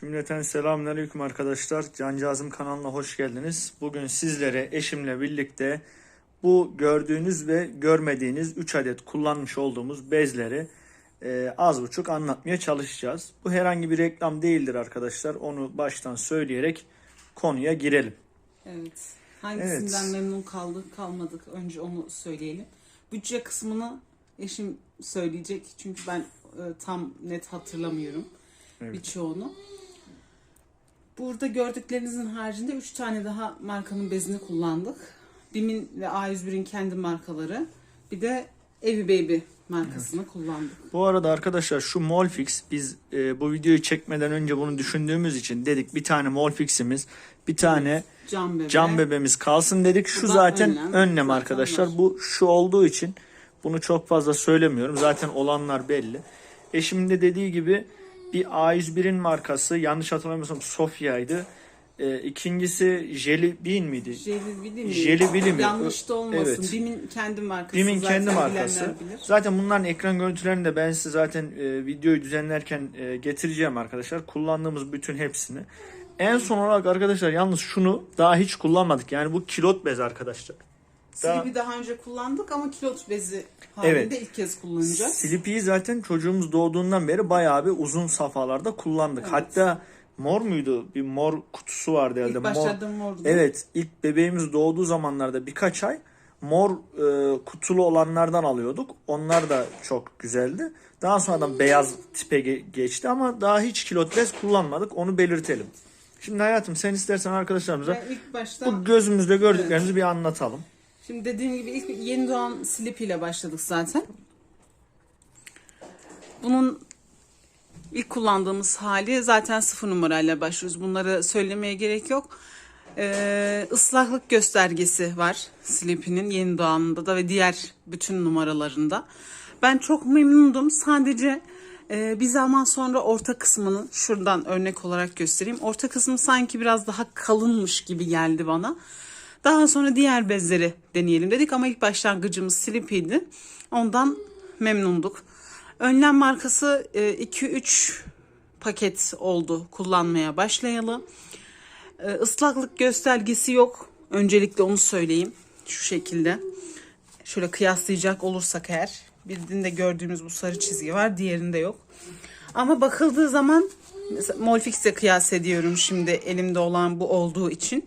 Cümleten selamünaleyküm arkadaşlar. Cancağızım kanalına hoş geldiniz. Bugün sizlere eşimle birlikte bu gördüğünüz ve görmediğiniz 3 adet kullanmış olduğumuz bezleri e, az buçuk anlatmaya çalışacağız. Bu herhangi bir reklam değildir arkadaşlar. Onu baştan söyleyerek konuya girelim. Evet. Hangisinden Evet. memnun kaldık kalmadık önce onu söyleyelim. Bütçe kısmını eşim söyleyecek çünkü ben e, tam net hatırlamıyorum Evet. birçoğunu. Burada gördüklerinizin haricinde 3 tane daha markanın bezini kullandık. Bim'in ve A101'in kendi markaları. Bir de Evi Baby markasını kullandık. Bu arada arkadaşlar şu Molfix biz e, bu videoyu çekmeden önce bunu düşündüğümüz için dedik bir tane Molfix'imiz bir tane Cam bebe. Cam bebeğimiz kalsın dedik. Şu zaten önlem. önlem, arkadaşlar. var. Bu şu olduğu için bunu çok fazla söylemiyorum. Zaten olanlar belli. Eşimin de dediği gibi bir A101'in markası yanlış hatırlamıyorsam Sofya'ydı. Ee, ikincisi Jelly Bean miydi? Jelly mi? Jelly Billy mi? Yanlış da olmasın. Evet. Bim'in kendi markası. Bim'in kendi markası. Zaten bunların ekran görüntülerini de ben size zaten e, videoyu düzenlerken e, getireceğim arkadaşlar. Kullandığımız bütün hepsini. En son olarak arkadaşlar yalnız şunu daha hiç kullanmadık. Yani bu kilot bez arkadaşlar. Sleepy daha önce kullandık ama kilot bezi halinde Evet. ilk kez kullanacağız. Sleepy'yi zaten çocuğumuz doğduğundan beri bayağı bir uzun safhalarda kullandık. Evet. Hatta mor muydu? Bir mor kutusu vardı herhalde. İlk Mor. başladığım mordu. Evet, ilk bebeğimiz doğduğu zamanlarda birkaç ay mor e, kutulu olanlardan alıyorduk. Onlar da çok güzeldi. Daha sonradan beyaz tipe ge- geçti ama daha hiç kilot bez kullanmadık. Onu belirtelim. Şimdi hayatım sen istersen arkadaşlarımıza bu gözümüzde gördüklerimizi bir anlatalım. Şimdi dediğim gibi ilk yeni doğan Sleepy ile başladık zaten. Bunun ilk kullandığımız hali zaten sıfır numarayla başlıyoruz. Bunları söylemeye gerek yok. Ee, ıslaklık göstergesi var Sleepy'nin yeni doğanında da ve diğer bütün numaralarında. Ben çok memnundum. Sadece e, bir zaman sonra orta kısmını şuradan örnek olarak göstereyim. Orta kısmı sanki biraz daha kalınmış gibi geldi bana. Daha sonra diğer bezleri deneyelim dedik ama ilk başlangıcımız Sleepy'di. Ondan memnunduk. Önlem markası 2-3 paket oldu kullanmaya başlayalı. Islaklık göstergesi yok. Öncelikle onu söyleyeyim. Şu şekilde. Şöyle kıyaslayacak olursak eğer. Birinde gördüğümüz bu sarı çizgi var. Diğerinde yok. Ama bakıldığı zaman Molfix'e kıyas ediyorum şimdi elimde olan bu olduğu için.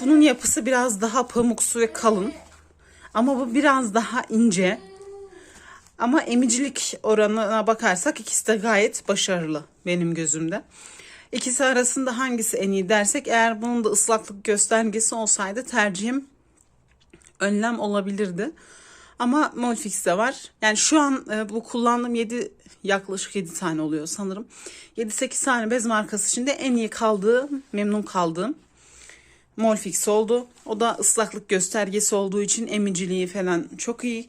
Bunun yapısı biraz daha pamuksu ve kalın. Ama bu biraz daha ince. Ama emicilik oranına bakarsak ikisi de gayet başarılı benim gözümde. İkisi arasında hangisi en iyi dersek eğer bunun da ıslaklık göstergesi olsaydı tercihim önlem olabilirdi. Ama Molfix'te var. Yani şu an e, bu kullandığım 7 yaklaşık 7 tane oluyor sanırım. 7-8 tane bez markası içinde en iyi kaldığım, memnun kaldığım Molfix oldu. O da ıslaklık göstergesi olduğu için emiciliği falan çok iyi.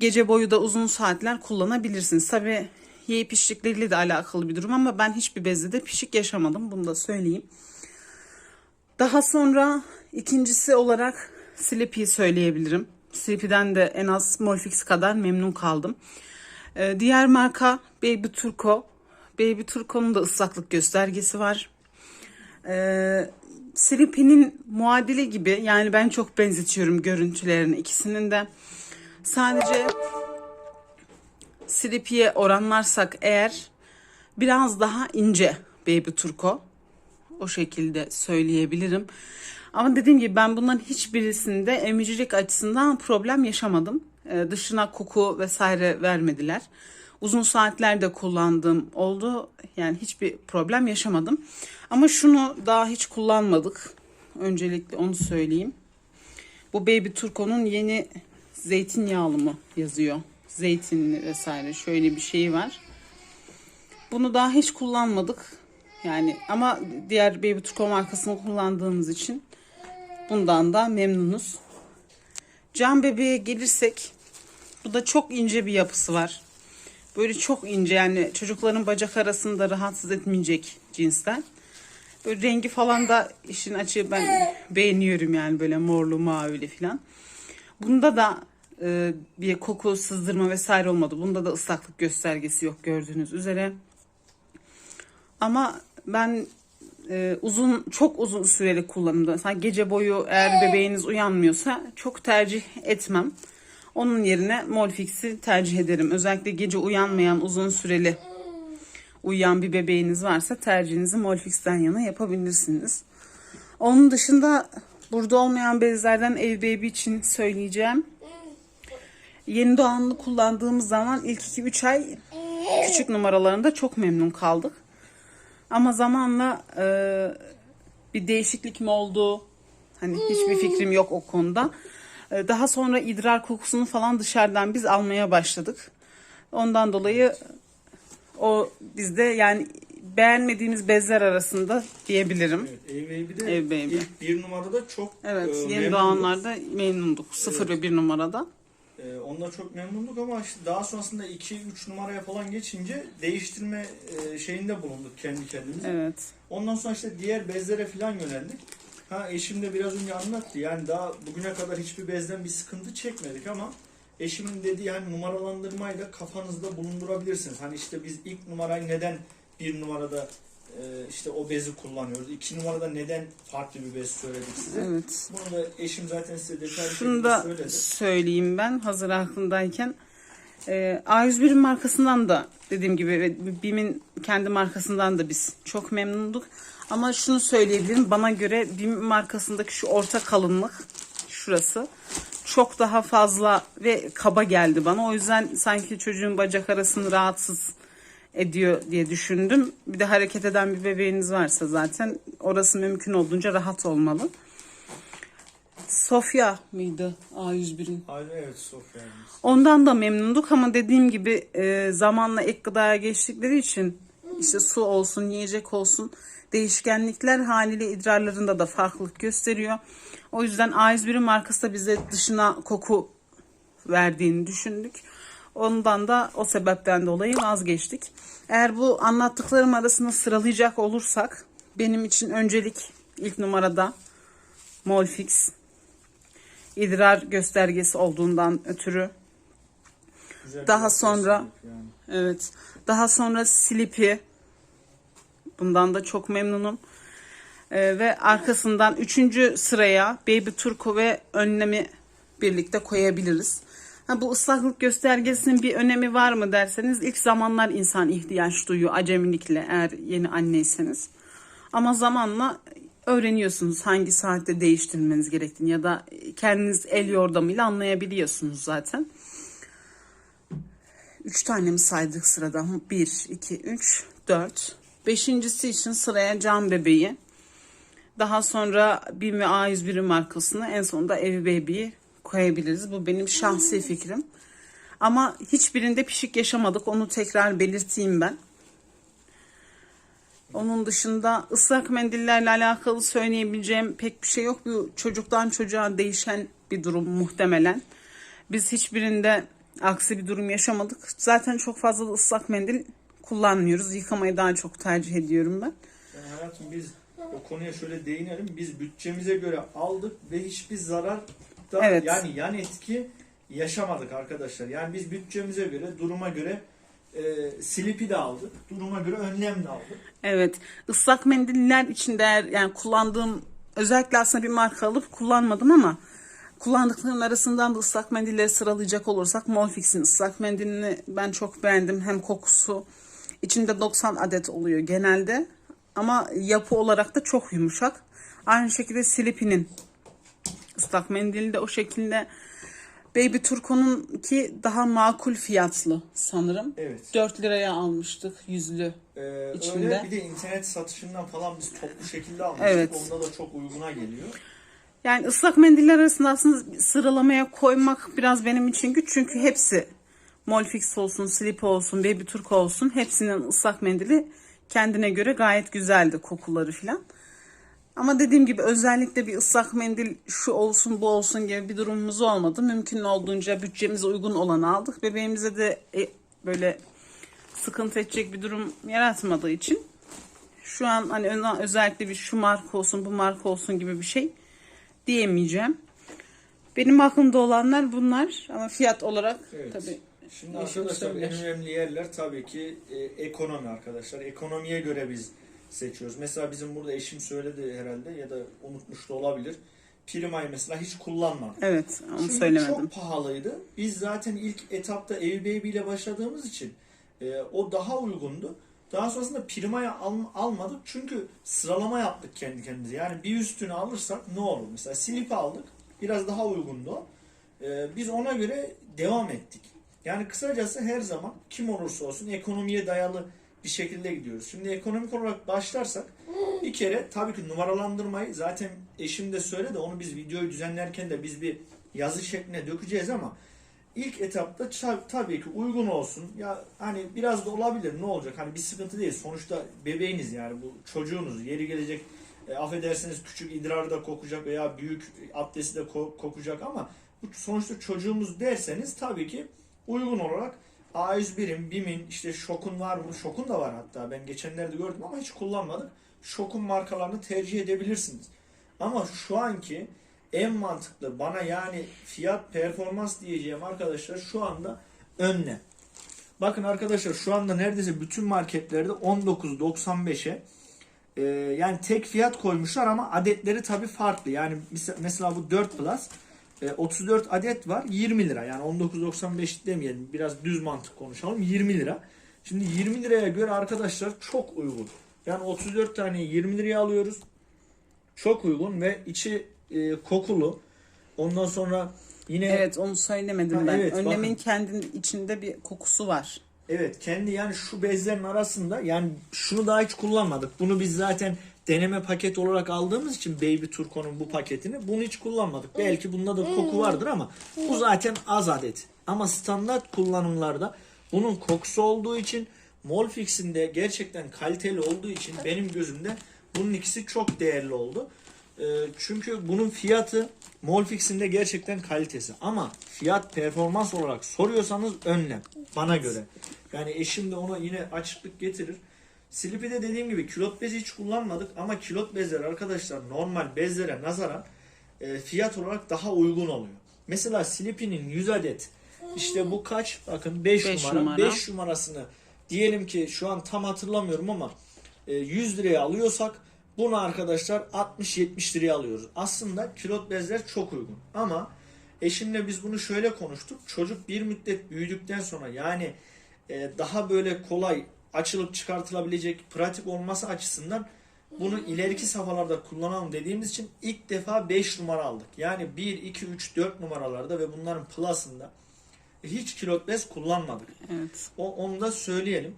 Gece boyu da uzun saatler kullanabilirsiniz. Tabi yiyip içtikleriyle de alakalı bir durum ama ben hiçbir bezde de pişik yaşamadım. Bunu da söyleyeyim. Daha sonra ikincisi olarak Sleepy'yi söyleyebilirim. Sleepy'den de en az Molfix kadar memnun kaldım. Ee, diğer marka Baby Turco. Baby Turco'nun da ıslaklık göstergesi var. Ee, Sleepy'nin muadili gibi yani ben çok benzetiyorum görüntülerini ikisinin de. Sadece Sleepy'ye oranlarsak eğer biraz daha ince Baby Turco. O şekilde söyleyebilirim. Ama dediğim gibi ben bunların hiçbirisinde emicilik açısından problem yaşamadım. Ee, dışına koku vesaire vermediler. Uzun saatlerde kullandığım oldu. Yani hiçbir problem yaşamadım. Ama şunu daha hiç kullanmadık. Öncelikle onu söyleyeyim. Bu Baby Turco'nun yeni zeytinyağlı mı yazıyor. Zeytinli vesaire şöyle bir şeyi var. Bunu daha hiç kullanmadık. Yani ama diğer Baby Turco markasını kullandığımız için bundan da memnunuz. Can bebeğe gelirsek bu da çok ince bir yapısı var. Böyle çok ince yani çocukların bacak arasında rahatsız etmeyecek cinsten. Böyle rengi falan da işin açığı ben beğeniyorum yani böyle morlu mavili falan. Bunda da e, bir koku sızdırma vesaire olmadı. Bunda da ıslaklık göstergesi yok gördüğünüz üzere. Ama ben e, uzun çok uzun süreli kullanımda mesela gece boyu eğer bebeğiniz uyanmıyorsa çok tercih etmem. Onun yerine Molfix'i tercih ederim. Özellikle gece uyanmayan uzun süreli uyuyan bir bebeğiniz varsa tercihinizi Molfix'ten yana yapabilirsiniz. Onun dışında burada olmayan bezlerden Ev Baby için söyleyeceğim. Yeni doğanlı kullandığımız zaman ilk 2-3 ay küçük numaralarında çok memnun kaldık. Ama zamanla e, bir değişiklik mi oldu? Hani hiçbir fikrim yok o konuda. E, daha sonra idrar kokusunu falan dışarıdan biz almaya başladık. Ondan dolayı o bizde yani beğenmediğimiz bezler arasında diyebilirim. Evet, Ev Ev Baby. ilk bir numarada çok Evet, e, yeni doğanlarda memnunduk. 0 ve 1 numarada. E, onda çok memnunduk ama işte daha sonrasında 2-3 numaraya falan geçince değiştirme e, şeyinde bulunduk kendi kendimize. Evet. Ondan sonra işte diğer bezlere falan yöneldik. Ha eşim de biraz önce anlattı. Yani daha bugüne kadar hiçbir bezden bir sıkıntı çekmedik ama eşimin dediği numaralandırmayı da kafanızda bulundurabilirsiniz. Hani işte biz ilk numarayı neden bir numarada e, işte o bezi kullanıyoruz. İki numarada neden farklı bir bez söyledik size. Evet. Bunu da eşim zaten size detaylı Şunu da söyledi. söyleyeyim ben hazır aklımdayken. Ee, A101'in markasından da dediğim gibi BİM'in kendi markasından da biz çok memnunduk. Ama şunu söyleyebilirim bana göre BİM markasındaki şu orta kalınlık şurası çok daha fazla ve kaba geldi bana. O yüzden sanki çocuğun bacak arasını rahatsız ediyor diye düşündüm. Bir de hareket eden bir bebeğiniz varsa zaten orası mümkün olduğunca rahat olmalı. Sofya mıydı A101'in? Aynen evet Sofya. Ondan da memnunduk ama dediğim gibi e, zamanla ek gıdaya geçtikleri için işte su olsun, yiyecek olsun değişkenlikler haliyle idrarlarında da farklılık gösteriyor. O yüzden A101'in markası da bize dışına koku verdiğini düşündük. Ondan da o sebepten dolayı vazgeçtik. Eğer bu anlattıklarım arasında sıralayacak olursak benim için öncelik ilk numarada Molfix idrar göstergesi olduğundan ötürü Güzel Daha sonra- yani. Evet. Daha sonra Sleepy. Bundan da çok memnunum. Ee, ve arkasından üçüncü sıraya Baby Turco ve önlemi birlikte koyabiliriz. Ha, bu ıslaklık göstergesinin bir önemi var mı derseniz ilk zamanlar insan ihtiyaç duyuyor acemilikle eğer yeni anneyseniz. Ama zamanla öğreniyorsunuz hangi saatte değiştirmeniz gerektiğini ya da kendiniz el yordamıyla anlayabiliyorsunuz zaten. Üç tane mi saydık sırada? Bir, iki, üç, dört. Beşincisi için sıraya cam bebeği. Daha sonra BİM ve A101'in markasını en sonunda Ev Baby'yi koyabiliriz. Bu benim şahsi fikrim. Ama hiçbirinde pişik yaşamadık. Onu tekrar belirteyim ben. Onun dışında ıslak mendillerle alakalı söyleyebileceğim pek bir şey yok. Bu çocuktan çocuğa değişen bir durum muhtemelen. Biz hiçbirinde aksi bir durum yaşamadık. Zaten çok fazla da ıslak mendil kullanmıyoruz. Yıkamayı daha çok tercih ediyorum ben. Yani hayatım biz o konuya şöyle değinelim. Biz bütçemize göre aldık ve hiçbir zarar da Evet. yani yan etki yaşamadık arkadaşlar. Yani biz bütçemize göre, duruma göre e, silipi de aldık. Duruma göre önlem de aldık. Evet. ıslak mendiller içinde eğer yani kullandığım özellikle aslında bir marka alıp kullanmadım ama kullandıklarım arasından da ıslak mendilleri sıralayacak olursak Molfix'in ıslak mendilini ben çok beğendim. Hem kokusu içinde 90 adet oluyor genelde ama yapı olarak da çok yumuşak. Aynı şekilde Sleepy'nin ıslak mendili de o şekilde. Baby Turco'nun ki daha makul fiyatlı sanırım. Evet. 4 liraya almıştık yüzlü. Ee, İçinde. Öyle bir de internet satışından falan biz toplu şekilde almıştık. Evet. Onda da çok uyguna geliyor. Yani ıslak mendiller arasında aslında sıralamaya koymak biraz benim için güç. Çünkü hepsi Molfix olsun, Slip olsun, Baby Turco olsun hepsinin ıslak mendili kendine göre gayet güzeldi kokuları filan. Ama dediğim gibi özellikle bir ıslak mendil şu olsun bu olsun gibi bir durumumuz olmadı. Mümkün olduğunca bütçemize uygun olanı aldık. Bebeğimize de e, böyle sıkıntı edecek bir durum yaratmadığı için şu an hani özellikle bir şu marka olsun bu marka olsun gibi bir şey diyemeyeceğim. Benim aklımda olanlar bunlar ama fiyat olarak Evet. tabii Şimdi arkadaşlar en önemli yerler tabii ki e, ekonomi arkadaşlar. Ekonomiye göre biz seçiyoruz. Mesela bizim burada eşim söyledi herhalde ya da unutmuş da olabilir. Prima'yı mesela hiç kullanmadık. Evet onu Çünkü söylemedim. çok pahalıydı. Biz zaten ilk etapta Airbnb ile başladığımız için e, o daha uygundu. Daha sonrasında Prima'ya al- almadık çünkü sıralama yaptık kendi kendimize. Yani bir üstünü alırsak ne olur? Mesela Slip aldık. Biraz daha uygundu o. E, biz ona göre devam ettik. Yani kısacası her zaman kim olursa olsun ekonomiye dayalı bir şekilde gidiyoruz. Şimdi ekonomik olarak başlarsak bir kere tabii ki numaralandırmayı zaten eşim de söyledi onu biz videoyu düzenlerken de biz bir yazı şekline dökeceğiz ama ilk etapta tabii ki uygun olsun. Ya hani biraz da olabilir ne olacak? Hani bir sıkıntı değil. Sonuçta bebeğiniz yani bu çocuğunuz. Yeri gelecek e, affedersiniz küçük idrarı da kokacak veya büyük abdesti de ko- kokacak ama bu sonuçta çocuğumuz derseniz tabii ki uygun olarak A101'in, BİM'in, işte Şok'un var mı? Şok'un da var hatta. Ben geçenlerde gördüm ama hiç kullanmadık. Şok'un markalarını tercih edebilirsiniz. Ama şu anki en mantıklı bana yani fiyat performans diyeceğim arkadaşlar şu anda önle. Bakın arkadaşlar şu anda neredeyse bütün marketlerde 19.95'e e, yani tek fiyat koymuşlar ama adetleri tabi farklı. Yani mesela bu 4 Plus e, 34 adet var 20 lira. Yani 19.95 demeyelim biraz düz mantık konuşalım 20 lira. Şimdi 20 liraya göre arkadaşlar çok uygun. Yani 34 tane 20 liraya alıyoruz. Çok uygun ve içi e, kokulu. Ondan sonra yine Evet onu söylemedim Ha, ben. evet, Önlemin bakın. kendinin içinde bir kokusu var. Evet kendi yani şu bezlerin arasında yani şunu daha hiç kullanmadık. Bunu biz zaten deneme paket olarak aldığımız için Baby Turco'nun bu paketini bunu hiç kullanmadık. Belki bunda da koku vardır ama bu zaten az adet. Ama standart kullanımlarda bunun kokusu olduğu için Molfix'in de gerçekten kaliteli olduğu için benim gözümde bunun ikisi çok değerli oldu. Ee, çünkü bunun fiyatı Molfix'in de gerçekten kalitesi. Ama fiyat performans olarak soruyorsanız önlem. Bana göre. Yani eşim de ona yine açıklık getirir. Sleepy'de dediğim gibi kilot bezi hiç kullanmadık ama kilot bezler arkadaşlar normal bezlere nazaran e, fiyat olarak daha uygun oluyor. Mesela Sleepy'nin 100 adet işte bu kaç? Bakın 5 Beş numara. numara. 5 numarasını diyelim ki şu an tam hatırlamıyorum ama e, 100 liraya alıyorsak bunu arkadaşlar 60-70 liraya alıyoruz. Aslında kilot bezler çok uygun ama eşimle biz bunu şöyle konuştuk. Çocuk bir müddet büyüdükten sonra yani e, daha böyle kolay açılıp çıkartılabilecek pratik olması açısından bunu ileriki safhalarda kullanalım dediğimiz için ilk defa 5 numara aldık. Yani 1, 2, 3, 4 numaralarda ve bunların plus'ında hiç kilot bez kullanmadık. Evet. O, onu da söyleyelim.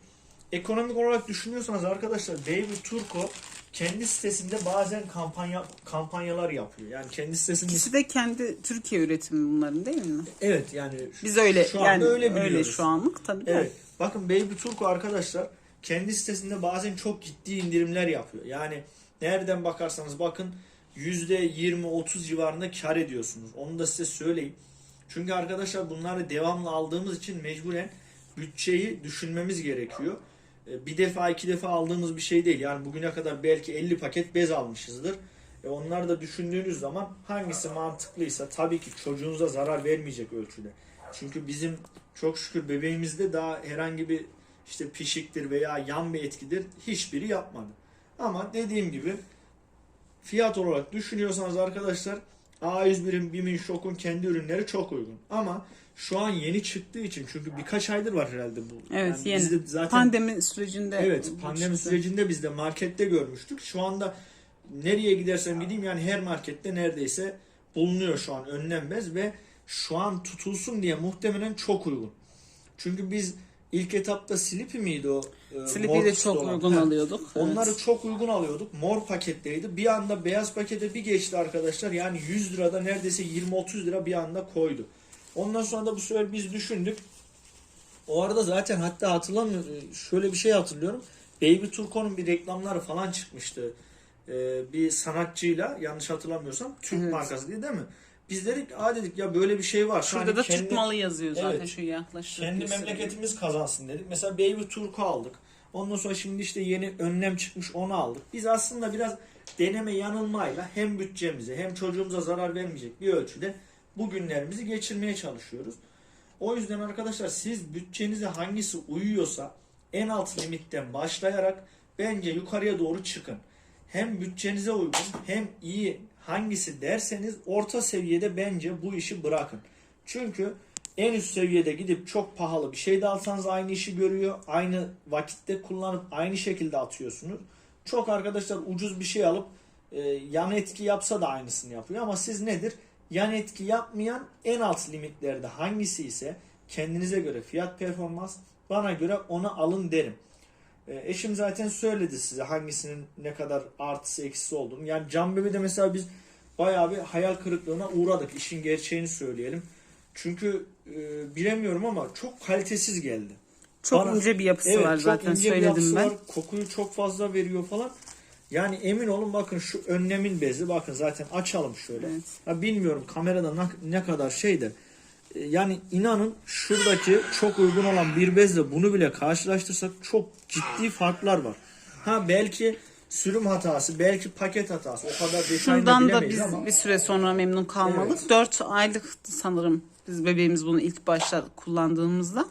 Ekonomik olarak düşünüyorsanız arkadaşlar Baby Turco kendi sitesinde bazen kampanya kampanyalar yapıyor. Yani kendi sitesinde İkisi de kendi Türkiye üretimi bunların değil mi? evet yani şu- Biz öyle şu anda yani öyle öyle, şu anlık tabii de. Evet. Bakın Baby Turco arkadaşlar kendi sitesinde bazen çok ciddi indirimler yapıyor. Yani nereden bakarsanız bakın %20-30 civarında kar ediyorsunuz. Onu da size söyleyeyim. Çünkü arkadaşlar bunları devamlı aldığımız için mecburen bütçeyi düşünmemiz gerekiyor. E, Bir defa iki defa aldığımız bir şey değil. Yani bugüne kadar belki 50 paket bez almışızdır. E onları da düşündüğünüz zaman hangisi mantıklıysa tabii ki çocuğunuza zarar vermeyecek ölçüde. Çünkü bizim çok şükür bebeğimizde daha herhangi bir işte pişiktir veya yan bir etkidir hiçbiri yapmadı. Ama dediğim gibi fiyat olarak düşünüyorsanız arkadaşlar A101'in, BİM'in, Şok'un kendi ürünleri çok uygun. Ama şu an yeni çıktığı için çünkü birkaç aydır var herhalde bu. Evet Yani yeni. biz de zaten Pandemi sürecinde. Evet pandemi çıktı. sürecinde biz de markette görmüştük. Şu anda nereye gidersem gideyim yani her markette neredeyse bulunuyor şu an önlem bez ve şu an tutulsun diye muhtemelen çok uygun. Çünkü biz ilk etapta Sleepy miydi o? e, Sleepy'yi de çok olan? uygun alıyorduk. Onları Evet. çok uygun alıyorduk. Mor paketteydi. Bir anda beyaz pakete bir geçti arkadaşlar. Yani 100 lirada neredeyse 20-30 lira bir anda koydu. Ondan sonra da bu sefer biz düşündük. O arada zaten hatta hatırlamıyorum. Şöyle bir şey hatırlıyorum. Baby Turco'nun bir reklamları falan çıkmıştı. Ee, bir sanatçıyla yanlış hatırlamıyorsam Türk Evet. markası diye değil mi? Biz dedik aa dedik ya böyle bir şey var. Şurada Hani da kendi- Türk malı yazıyor zaten Evet. şu yaklaşık. kendi memleketimiz kazansın dedik. Mesela Baby Turco aldık. Ondan sonra şimdi işte yeni önlem çıkmış onu aldık. Biz aslında biraz deneme yanılmayla hem bütçemize hem çocuğumuza zarar vermeyecek bir ölçüde bu günlerimizi geçirmeye çalışıyoruz. O yüzden arkadaşlar siz bütçenize hangisi uyuyorsa en alt limitten başlayarak bence yukarıya doğru çıkın. Hem bütçenize uygun hem iyi hangisi derseniz orta seviyede bence bu işi bırakın. Çünkü en üst seviyede gidip çok pahalı bir şey de alsanız aynı işi görüyor. Aynı vakitte kullanıp aynı şekilde atıyorsunuz. Çok arkadaşlar ucuz bir şey alıp e, yan etki yapsa da aynısını yapıyor. Ama siz nedir? Yan etki yapmayan en alt limitlerde hangisi ise kendinize göre fiyat performans bana göre onu alın derim. E, eşim zaten söyledi size hangisinin ne kadar artısı eksisi olduğunu. Yani Can Bebe'de mesela biz bayağı bir hayal kırıklığına uğradık. İşin gerçeğini söyleyelim. Çünkü e, bilemiyorum ama çok kalitesiz geldi. Çok Bana- ince bir yapısı Evet, var zaten ince söyledim ben. var. Kokuyu çok fazla veriyor falan. Yani emin olun bakın şu önlemin bezi bakın zaten açalım şöyle. Evet. Ya bilmiyorum kamerada ne, ne kadar şey de yani inanın şuradaki çok uygun olan bir bezle bunu bile karşılaştırsak çok ciddi farklar var. Ha belki sürüm hatası, belki paket hatası. O kadar detayını Şundan da biz ama bir süre sonra memnun kalmadık. Evet. 4 aylık sanırım biz bebeğimiz bunu ilk başta kullandığımızda.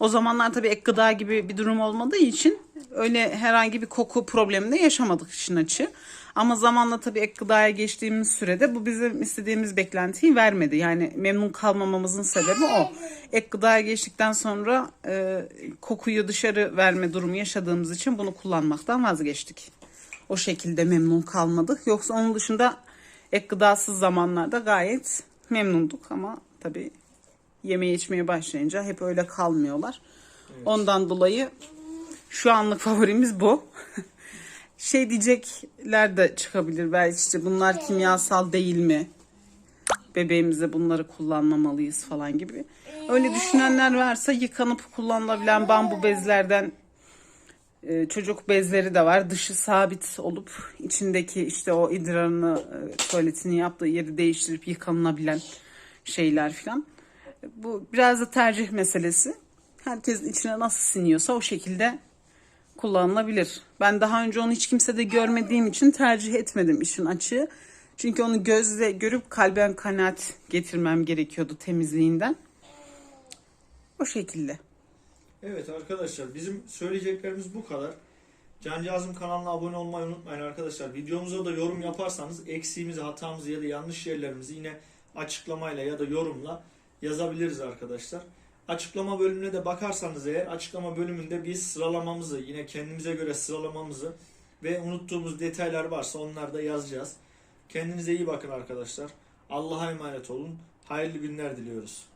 O zamanlar tabii ek gıda gibi bir durum olmadığı için öyle herhangi bir koku problemi de yaşamadık işin açığı. Ama zamanla tabii ek gıdaya geçtiğimiz sürede bu bizim istediğimiz beklentiyi vermedi. Yani memnun kalmamamızın sebebi o. Ek gıdaya geçtikten sonra e, kokuyu dışarı verme durumu yaşadığımız için bunu kullanmaktan vazgeçtik. O şekilde memnun kalmadık. Yoksa onun dışında ek gıdasız zamanlarda gayet memnunduk ama tabii yemeye içmeye başlayınca hep öyle kalmıyorlar. Ondan dolayı şu anlık favorimiz bu. şey diyecekler de çıkabilir belki işte bunlar kimyasal değil mi? Bebeğimize bunları kullanmamalıyız falan gibi. Öyle düşünenler varsa yıkanıp kullanılabilen bambu bezlerden e, çocuk bezleri de var. Dışı sabit olup içindeki işte o idrarını, e, tuvaletini yaptığı yeri değiştirip yıkanılabilen şeyler filan. Bu biraz da tercih meselesi. Herkesin içine nasıl siniyorsa o şekilde kullanılabilir. Ben daha önce onu hiç kimsede görmediğim için tercih etmedim işin açığı. Çünkü onu gözle görüp kalben kanaat getirmem gerekiyordu temizliğinden. O şekilde. Evet arkadaşlar bizim söyleyeceklerimiz bu kadar. Cancağızım kanalına abone olmayı unutmayın arkadaşlar. Videomuza da yorum yaparsanız eksiğimizi, hatamızı ya da yanlış yerlerimizi yine açıklamayla ya da yorumla yazabiliriz arkadaşlar. Açıklama bölümüne de bakarsanız eğer açıklama bölümünde biz sıralamamızı yine kendimize göre sıralamamızı ve unuttuğumuz detaylar varsa onları da yazacağız. Kendinize iyi bakın arkadaşlar. Allah'a emanet olun. Hayırlı günler diliyoruz.